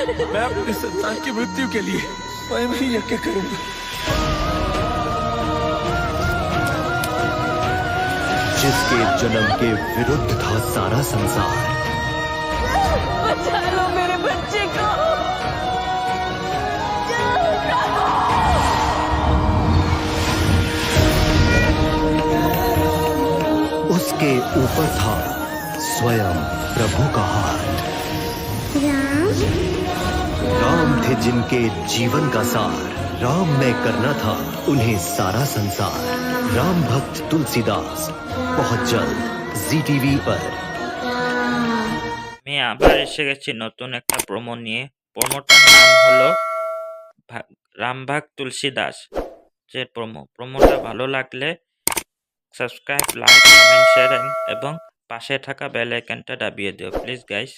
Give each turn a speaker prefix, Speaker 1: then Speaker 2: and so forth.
Speaker 1: मैं अपने संतान की मृत्यु के लिए स्वयं ही यज्ञ करूँगा।
Speaker 2: जिसके जन्म के विरुद्ध था सारा संसार।
Speaker 3: बचा लो मेरे बच्चे को।
Speaker 2: उसके ऊपर था स्वयं प्रभु का हाथ। थे जिनके जीवन का सार राम में करना था उन्हें सारा संसार राम भक्त तुलसीदास बहुत जल्द जी टीवी पर
Speaker 4: আমি আবার এসে গেছি নতুন একটা প্রোমো নিয়ে প্রোমোটার নাম হলো ভা- রামভাগ তুলসী দাস যে প্রোমো প্রোমোটা ভালো লাগলে সাবস্ক্রাইব লাইক কমেন্ট শেয়ার এবং পাশে থাকা বেল আইকনটা দাবিয়ে দিও প্লিজ গাইস